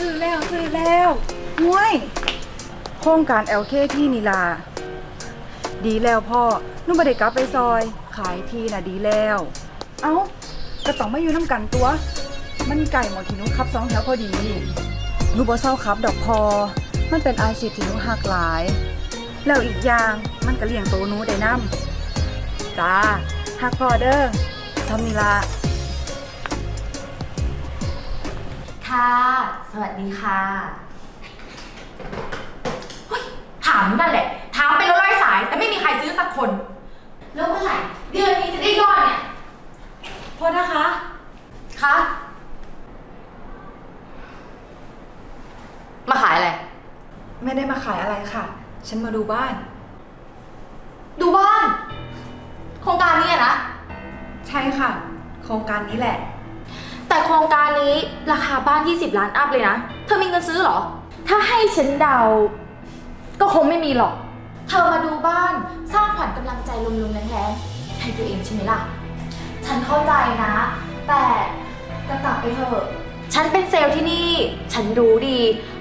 ซื้อแล้วซื้อแล้วห้วย โครงการ LK ที่นิลา ดีแล้วพ่อนุ่มบไดกลับไปซอย ขายที่น่ะดีแล้ว เอ้าก็ต้องมาอยู่น้ำกันตัว มันไก่หมดที่หนุขับสองแถวพอดีหนูบ่เศร้าครับดอกพอ มันเป็นอาชีพที่หนูหักหลาย แล้วอีกอย่างมันก็เลี้ยงโตวหนูได้นํจ้าหักพอเด้อทำนิลา ค่ะ สวัสดีค่ะเฮ้ยถามนั่นแหละ ถามเป็นร้อยๆสาย แต่ไม่มีใครซื้อสักคน แล้วเมื่อไหร่เดือนนี้จะได้ยอดเนี่ยโทษนะคะ คะ มาขายอะไร ไม่ได้มาขายอะไรค่ะ ฉันมาดูบ้าน ดูบ้าน โครงการนี้อะนะ ใช่ค่ะ โครงการนี้แหละ แต่โครงการนี้ราคาบ้าน 20 ล้านอัพเลยนะ เธอมีเงินซื้อเหรอ ถ้าให้ฉันเดา ก็คงไม่มีหรอก เธอมาดูบ้านสร้างขวัญกำลังใจลมๆแรงๆให้ตัวเองใช่ไหมล่ะ ฉันเข้าใจนะ แต่ก็กลับไปเถอะ ฉันเป็นเซลล์ที่นี่ ฉันรู้ดี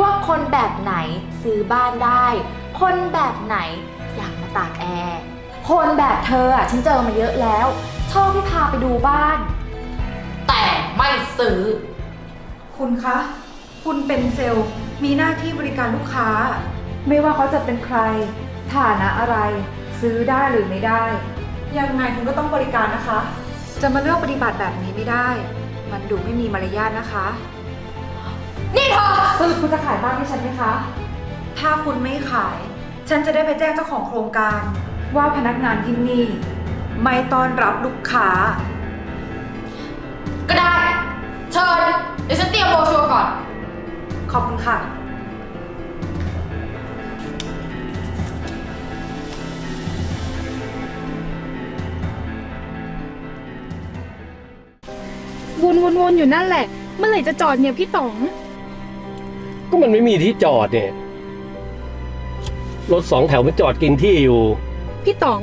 ว่าคนแบบไหนซื้อบ้านได้ คนแบบไหนอยากมาตากแอร์ คนแบบเธออะฉันเจอมาเยอะแล้ว ชอบให้พาไปดูบ้านแต่ ไม่ซื้อ คุณคะ คุณเป็นเซลล์ มีหน้าที่บริการลูกค้า ไม่ว่าเขาจะเป็นใคร ฐานะอะไร ซื้อได้หรือไม่ได้ ยังไงคุณก็ต้องบริการนะคะ จะมาเลือกปฏิบัติแบบนี้ไม่ได้ มันดูไม่มีมารยาทนะคะ นี่เธอ สรุปคุณจะขายบ้านให้ฉันไหมคะ ถ้าคุณไม่ขาย ฉันจะได้ไปแจ้งเจ้าของโครงการ ว่าพนักงานที่นี่ ไม่ต้อนรับลูกค้าก็ได้ เชิญเดี๋ยวฉันเตรียมโบรชัวร์ก่อน ขอบคุณค่ะ วนวนวนอยู่นั่นแหละ เมื่อไหร่จะจอดเนี่ยพี่ต๋อง ก็มันไม่มีที่จอดเนี่ย รถสองแถวมันจอดกินที่อยู่ พี่ต๋อง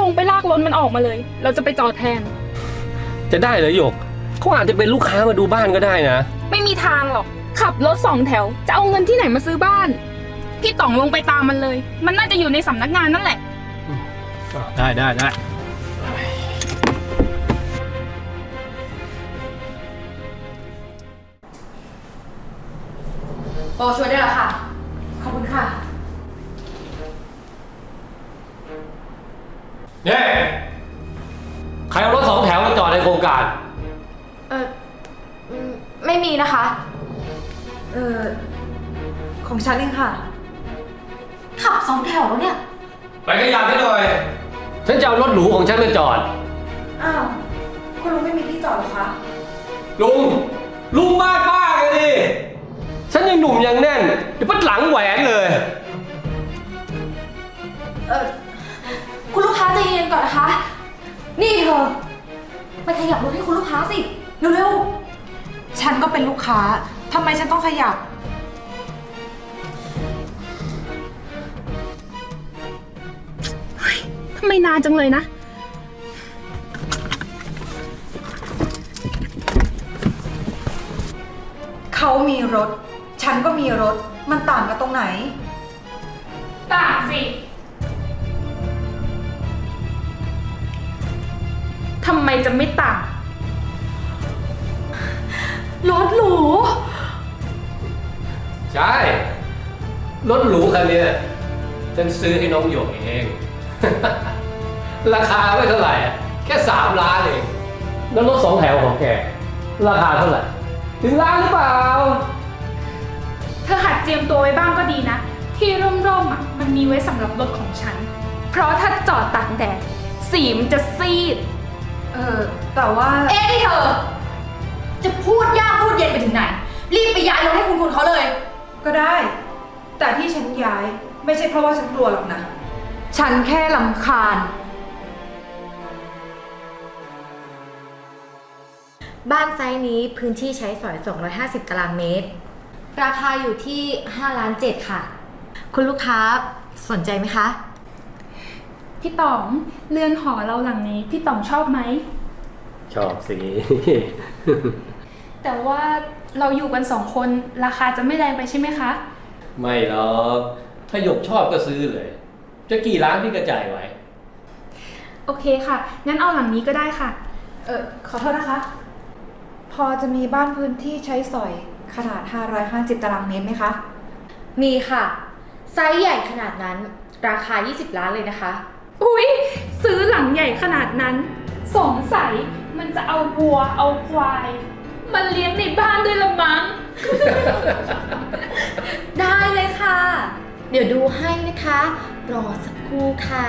ลงไปลากรถมันออกมาเลย เราจะไปจอดแทน จะได้เหรอหยก เขาอาจจะเป็นลูกค้ามาดูบ้านก็ได้นะ ไม่มีทางหรอก ขับรถสองแถว จะเอาเงินที่ไหนมาซื้อบ้าน พี่ต๋องลงไปตามมันเลย มันน่าจะอยู่ในสำนักงานนั่นแหละ ได้ได้ได้โบรชัวร์ได้แล้วค่ะ ขอบคุณค่ะ เนี่ยใครเอารถสองแถวมาจอดในโครงการเอออืม ไม่มีนะคะ เออของฉันเองค่ะ ขับสองแถวเนี่ย ไปขยับให้หน่อย ฉันจะเอารถหรูของฉันมาจอด อ้าว คุณลุงไม่มีที่จอดเหรอคะ ลุง ลุงบ้านบ้าเลยดิ ฉันยังหนุ่มยังแน่นเดี๋ยวพัดหลังแหวนเลย เออคุณลูกค้าใจเย็นก่อนนะคะ นี่เธอไปขยับรถให้คุณลูกค้าสิ เร็ว ฉันก็เป็นลูกค้า ทำไมฉันต้องขยับ ทำไมนานจังเลยนะ เขามีรถ ฉันก็มีรถ มันต่างกันตรงไหน ต่างสิ ทำไมจะไม่ต่างๆ รถหรู ใช่ รถหรูคันเนี้ยฉันซื้อให้น้องหยกเอง ราคาไม่เท่าไหร่อะแค่สามล้านเองแล้วรถสองแถวของแก ราคาเท่าไหร่ ถึงล้านหรือเปล่า เธอหัดเจียมตัวไว้บ้างก็ดีนะ ที่ร่มๆอะมันมีไว้สำหรับรถของฉัน เพราะถ้าจอดตากแดดสีมันจะซีด เออ แต่ว่า เอ๊ะนี่เธอ จะพูดยากพูดเย็นไปถึงไหน รีบไปย้ายรถให้คุณคุณเขาเลย ก็ได้ แต่ที่ฉันย้ายไม่ใช่เพราะว่าฉันกลัวหรอกนะ ฉันแค่ลำคาญ บ้านไซส์นี้พื้นที่ใช้สอย 250 ตารางเมตร ราคาอยู่ที่5ล้าน7ค่ะ คุณลูกค้าสนใจไหมคะ พี่ต๋องเรือนหอเราหลังนี้ พี่ต๋องชอบไหม ชอบสิ แต่ว่าเราอยู่กันสองคนราคาจะไม่แรงไปใช่ไหมคะ ไม่หรอก ถ้าหยกชอบก็ซื้อเลย จะกี่ล้านพี่กระจ่ายไว้โอเคค่ะ งั้นเอาหลังนี้ก็ได้ค่ะ เออขอโทษนะคะ พอจะมีบ้านพื้นที่ใช้สอยขนาด 550 ตารางเมตรไหมคะ มีค่ะ ไซส์ใหญ่ขนาดนั้น ราคา 20 ล้านเลยนะคะ อุ๊ย ซื้อหลังใหญ่ขนาดนั้น สงสัยมันจะเอาวัวเอาควาย มันเลี้ยงในบ้านด้วยละมั้ง ได้เลยค่ะ เดี๋ยวดูให้นะคะ รอสักครู่ค่ะ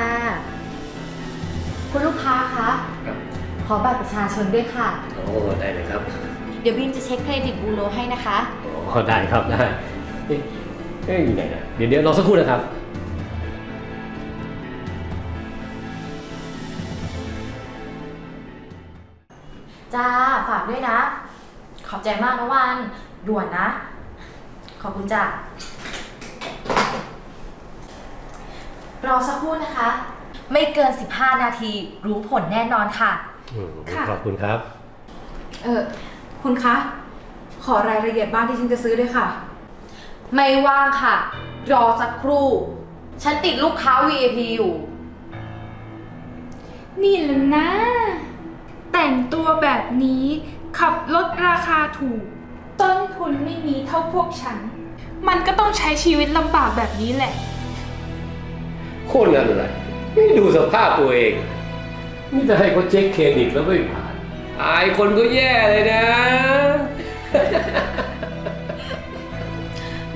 คุณลูกค้าคะ ครับ ขอบัตรประชาชนด้วยค่ะ โอ้ได้เลยครับเดี๋ยวบิมจะเช็คเครดิตบูโรให้นะคะ โอ้ได้ครับได้เอ๊ะเอ๊ะอยู่ไหนนะเดี๋ยวเดี๋ยวรอสักครู่นะครับ จ้า ฝากด้วยนะ ขอบใจมากนะวันด่วนนะ ขอบคุณจ้ะรอสักครู่นะคะ ไม่เกิน 15 นาทีรู้ผลแน่นอนค่ะ อืมค่ะ ขอบคุณครับ เออคุณคะ ขอรายละเอียดบ้านที่ฉันจะซื้อด้วยค่ะ ไม่ว่างค่ะ รอสักครู่ ฉันติดลูกค้า VIP อยู่ นี่แหละนะ แต่งตัวแบบนี้ ขับรถราคาถูก ต้นทุนไม่มีเท่าพวกฉัน มันก็ต้องใช้ชีวิตลำบากแบบนี้แหละคนนั้นอะไรไม่ดูสภาพตัวเอง นี่จะให้เขาเช็คเครดิตแล้วไม่ผ่าน อายคนก็แย่เลยนะ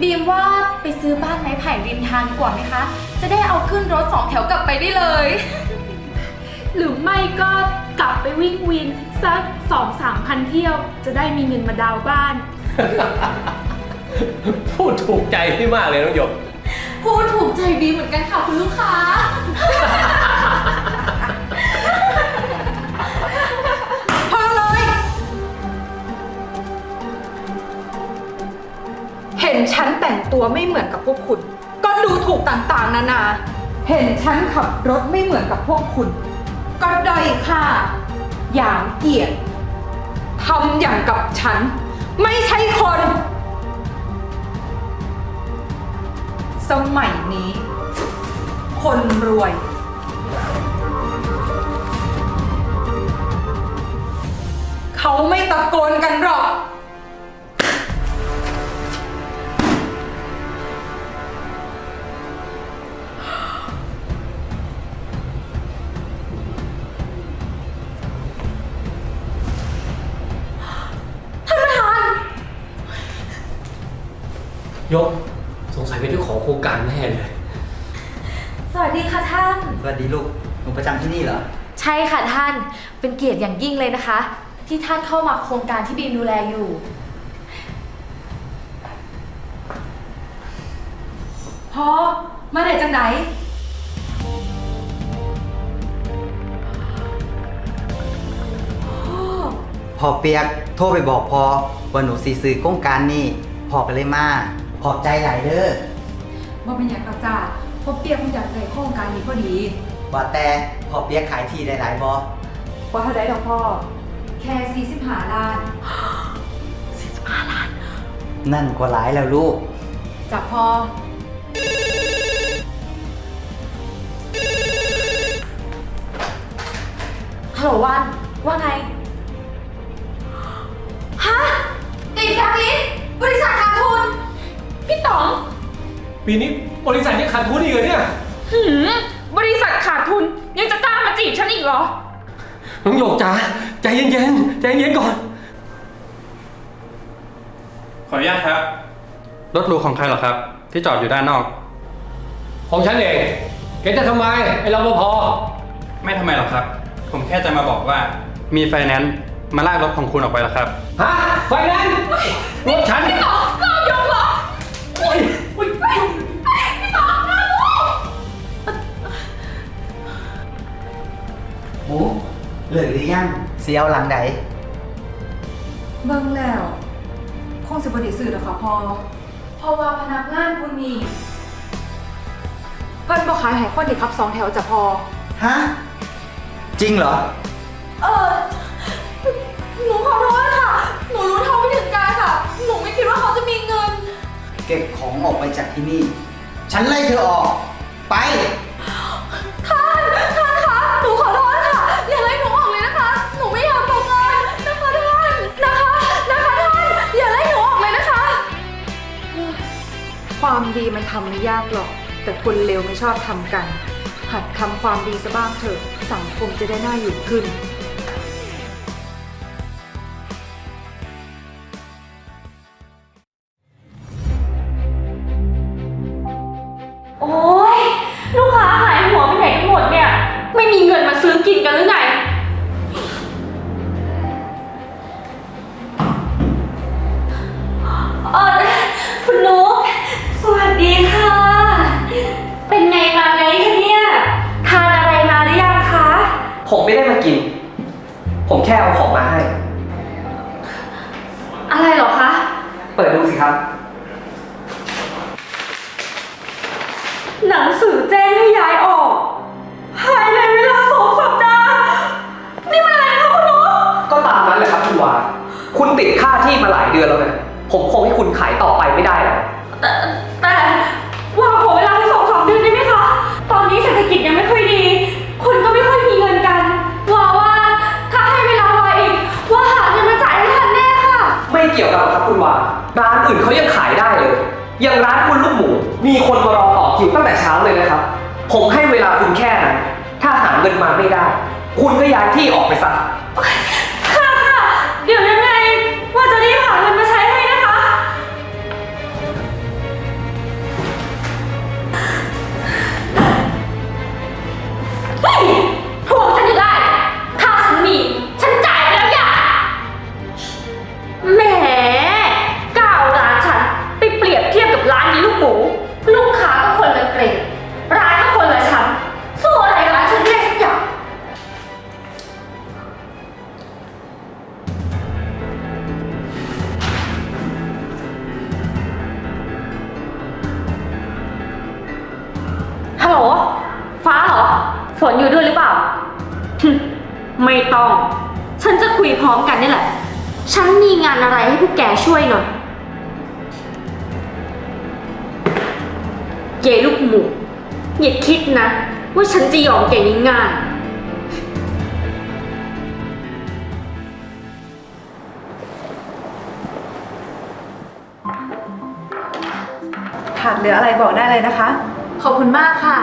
บีมว่าไปซื้อบ้านไม้ไผ่ริมทางดีกว่าไหมคะ จะได้เอาขึ้นรถสองแถวกลับไปได้เลย หรือไม่ก็ กลับไปวิ่งวินสักสองสามพันเที่ยว จะได้มีเงินมาดาวน์บ้าน พูดถูกใจพี่มากเลยน้องหยก พูดถูกใจบีมเหมือนกันค่ะคุณลูกค้า พอเลย เห็นฉันแต่งตัวไม่เหมือนกับพวกคุณ ก็ดูถูกต่างๆ นานา เห็นฉันขับรถไม่เหมือนกับพวกคุณ ก็ด้อยค่าอย่างเกียรติทำอย่างกับฉัน ไม่ใช่คน สมัยนี้ คนรวย เขาไม่ตะโกนกันหรอก ยกสงสัยเป็นเจ้าของโครงการแน่เลย สวัสดีค่ะท่าน สวัสดีลูก หนูประจำที่นี่เหรอ ใช่ค่ะท่าน เป็นเกียรติอย่างยิ่งเลยนะคะ ที่ท่านเข้ามาโครงการที่บีมดูแลอยู่ พอ มาได้จังไหน พอเปียกโทรไปบอกพอว่าหนูสีซื้อโครงการนี้พอก็เลยมา ขอบใจหลายเด้อว่าเป็นอย่างกับจ้าพบเปียกมันอยากได้โครงการนี้พอดีว่าแต่พอเปียกขายที่ได้หลายบอว่าเท่าไดดอกพ่อ แค่45ล้าน นั่นก็หลายแล้วลูกจากพอฮัลโหลวัน ว่าไง ฮะติดแบล็คลิสต์บริษัทขาดทุน พี่ต๋องปีนี้บริษัทยังขาดทุนอีกเหรอเนี่ยหืมบริษัทขาดทุนยังจะกล้ามาจีบฉันอีกเหรอ น้องหยกจ๋าใจเย็นๆใจเย็นก่อน ขออนุญาตครับ รถหรูของใครเหรอครับ ที่จอดอยู่ด้านนอก ของฉันเองแกจะทำไมไอ้รปภไม่ทำไมหรอกครับ ผมแค่จะมาบอกว่ามีไฟแนนซ์มาลากรถของคุณออกไปแล้วครับ ฮะไฟแนนซ์รถฉัน พี่ต๋อง โอ้เหลือหรือยังเสียวหลังไหนเบิ่งแล้ว คงสิบไดิสื่อหรอกค่ะพอพอว่าพนักงานคุณมีเพิ่นบ่ขายใายคนที่ขับสองแถวจะพอ ฮะจริงเหรอ เออ หนูขอโทษค่ะ หนูรู้เท่าไม่ถึงการค่ะ หนูไม่คิดว่าเขาจะมีเงิน เก็บของออกไปจากที่นี่ ฉันไล่เธอออก ไป ความดีมันทำไม่ยากหรอก แต่คนเลวไม่ชอบทำกัน หัดทำความดีซะบ้างเถอะ สังคมจะได้น่าอยู่ขึ้น อื่นเขายังขายได้เลย อย่างร้านคุณลูกหมู มีคนมารอต่อคิวตั้งแต่เช้าเลยนะครับ ผมให้เวลาคุณแค่นั้น ถ้าหาเงินมาไม่ได้ คุณก็ย้ายที่ออกไปซะาดหรืออะไรบอกได้เลยนะคะ ขอบคุณมากค่ะ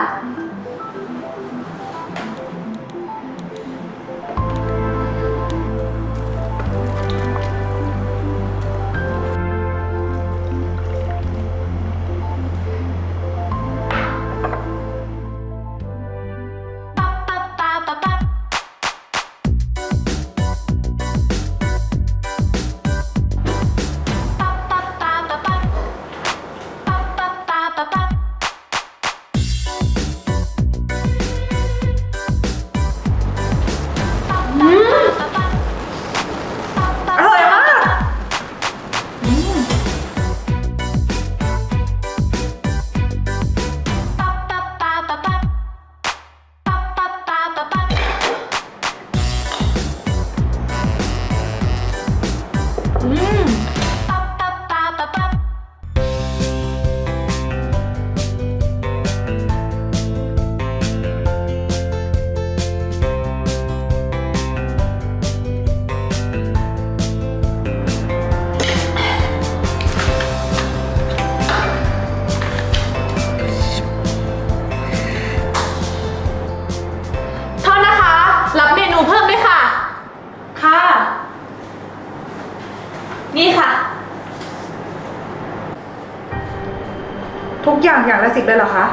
ทุกอย่างอย่างละสิบเลยเหรอคะ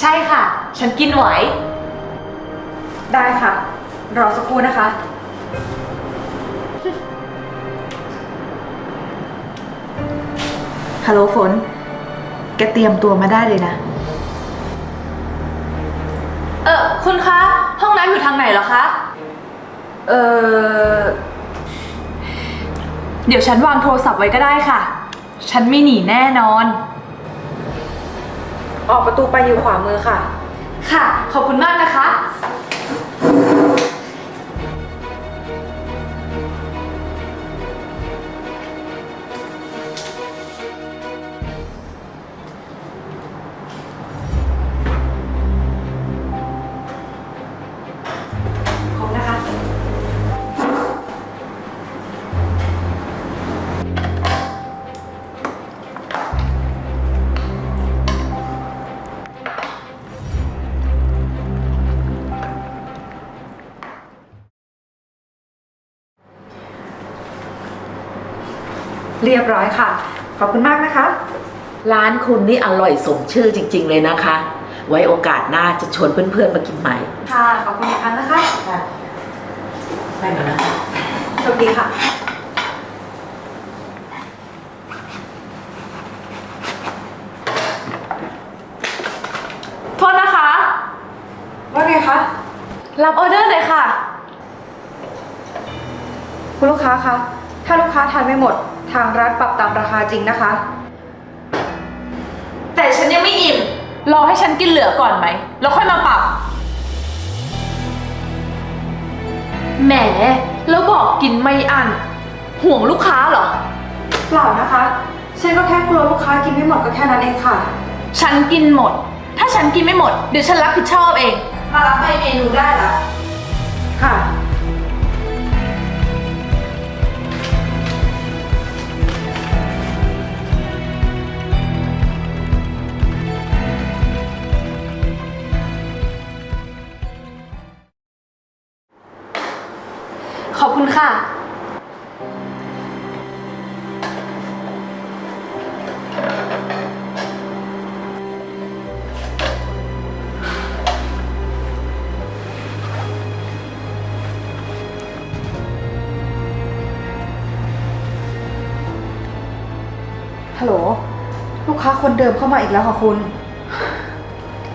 ใช่ค่ะ ฉันกินไหว ได้ค่ะ รอสักครู่นะคะ ฮัลโหลฝน แกเตรียมตัวมาได้เลยนะ เออคุณคะ ห้องน้ำอยู่ทางไหนเหรอคะ เออเดี๋ยวฉันวางโทรศัพท์ไว้ก็ได้ค่ะ ฉันไม่หนีแน่นอน ออกประตูไปอยู่ขวามือค่ะ ค่ะ ขอบคุณมากนะคะ รียบร้อยค่ะ ขอบคุณมากนะคะ ร้านคุณนี่อร่อยสมชื่อจริง ๆ เลยนะคะ ไว้โอกาสหน้าจะชวนเพื่อนๆมากินใหม่ ค่ะ ขอบคุณอีกครั้งนะคะไปก่อนนะคะโชคดีค่ะ โทษนะคะ ว่าไงคะ รับออเดอร์หน่อยค่ะ คุณลูกค้าคะ ถ้าลูกค้าทานไม่หมด ทางร้านปรับตามราคาจริงนะคะ แต่ฉันยังไม่อิ่ม รอให้ฉันกินเหลือก่อนไหม แล้วค่อยมาปรับ แหม แล้วบอกกินไม่อั้นห่วงลูกค้าเหรอ เปล่านะคะ ฉันก็แค่กลัวลูกค้ากินไม่หมดก็แค่นั้นเองค่ะ ฉันกินหมด ถ้าฉันกินไม่หมด เดี๋ยวฉันรับผิดชอบเอง มารับใบเมนูได้ละค่ะ ฮัลโหล ลูกค้าคนเดิมเข้ามาอีกแล้วค่ะคุณ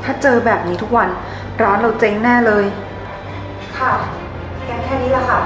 ถ้าเจอแบบนี้ทุกวัน ร้านเราเจ๊งแน่เลย ค่ะแกแค่นี้ละค่ะ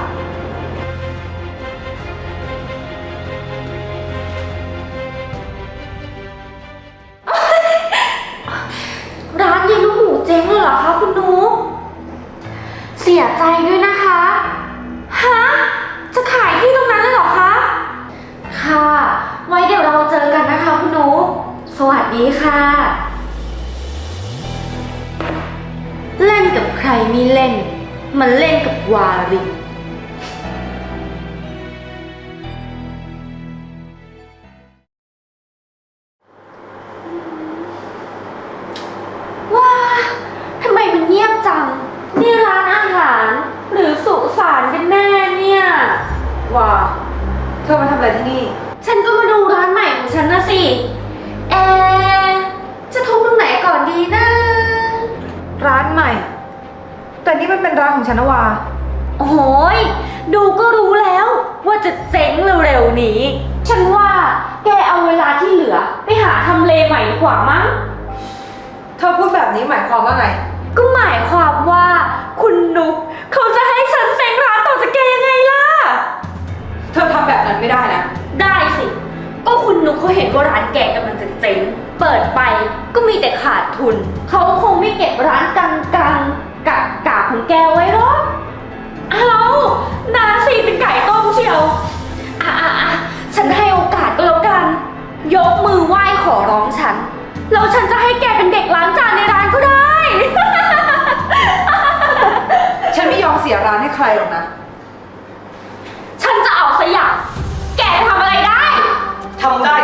เจ๊งเปิดไปก็มีแต่ขาดทุน เขาคงไม่เก็บร้านกังกังๆกักกากของแกไว้หรอกเอานาสิเป็นไก่ต้มเชียวอะอะอะฉันให้โอกาสก็แล้วกัน ยกมือไหว้ขอร้องฉัน แล้วฉันจะให้แกเป็นเด็กล้างจานในร้านก็ได้ ฉันไม่ยอมเสียร้านให้ใครหรอกนะ ฉันจะเอาสอย่างแกทำอะไรได้ ทำได้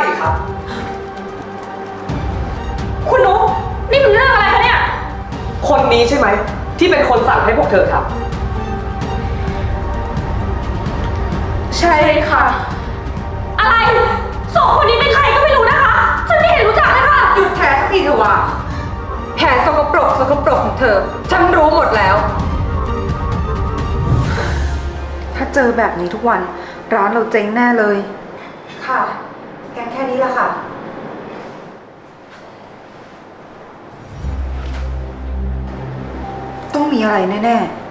นนี้ใช่ไหม ที่เป็นคนสั่งให้พวกเธอทำใช่ค่ะ อะไรสองคนนี้เป็นใครก็ไม่รู้นะคะฉันไม่เห็นรู้จักเลยค่ะ หยุดแผลสักทีเถอะว่าแผลสกปรกสกปรกของเธอ ฉันรู้หมดแล้ว ถ้าเจอแบบนี้ทุกวันร้านเราเจ๊งแน่เลย ค่ะ แกแค่นี้ละค่ะ ต้องมีอะไรแน่ๆ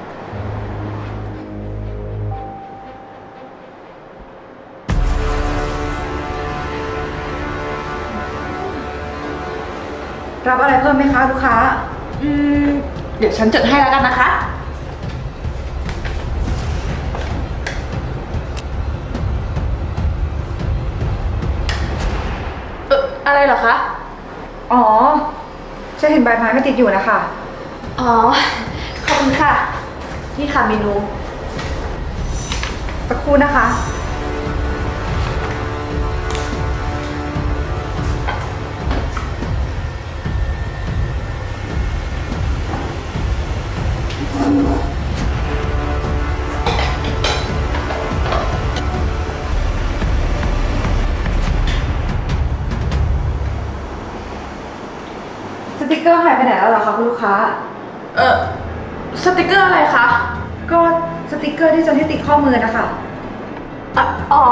รับอะไรเพิ่มไหมคะลูกค้า อืม เดี๋ยวฉันจดให้แล้วกันนะคะ เอออะไรเหรอคะ อ๋อ ฉันเห็นใบไม้ไม่ติดอยู่นะคะ อ๋อขอบ ณค่ะ นี่ค่ะเมนู สักครู่นะคะ สติกเกอร์หายไปไหนแล้วเหรอคะคุณลูกค้า เออ สติกเกอร์อะไรคะ ก็สติกเกอร์ที่ฉันให้ติดข้อมือนะคะอะอ๋อ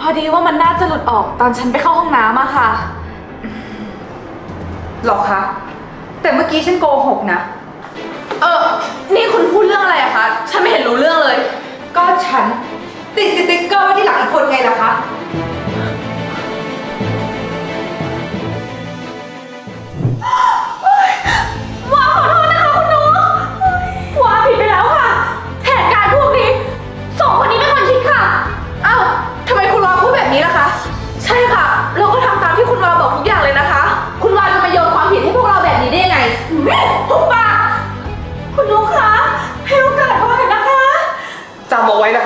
พอดีว่ามันน่าจะหลุดออกตอนฉันไปเข้าห้องน้ำอะค่ะ หรอคะ แต่เมื่อกี้ฉันโกหกนะ เออ นี่คุณพูดเรื่องอะไรอะคะ ฉันไม่เห็นรู้เรื่องเลย ก็ฉันติดสติกเกอร์ไว้ที่หลังอีกคนไงล่ะคะ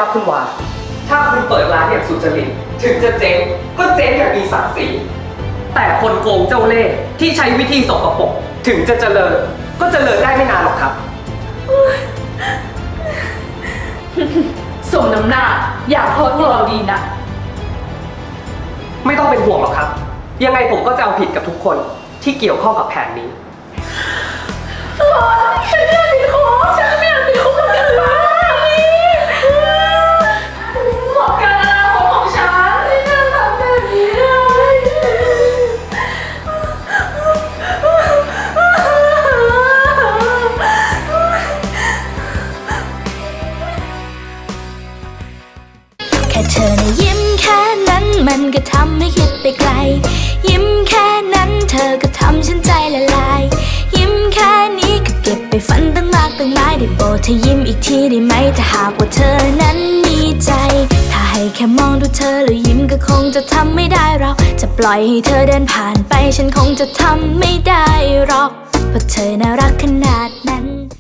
รับคุณวาถ้าคุณเปิดร้านอย่างสุจริต ถึงจะเจ๊งก็เจ๊งอย่างมีศักดิ์ศรีแต่คนโกงเจ้าเล่ห์ที่ใช้วิธีสกปรกถึงจะเจริญ ก็เจริญได้ไม่นานหรอกครับ สมน้ำหน้า อยากโทษพวกเราดีนะ ไม่ต้องเป็นห่วงหรอกครับ ยังไงผมก็จะเอาผิดกับทุกคนที่เกี่ยวข้องกับแผนนี้ ฉันไม่อยากติดคุกฉันไม่อยากติด ปล่อยให้เธอเดินผ่านไปฉันคงจะทำไม่ได้หรอก เพราะเธอน่ารักขนาดนั้น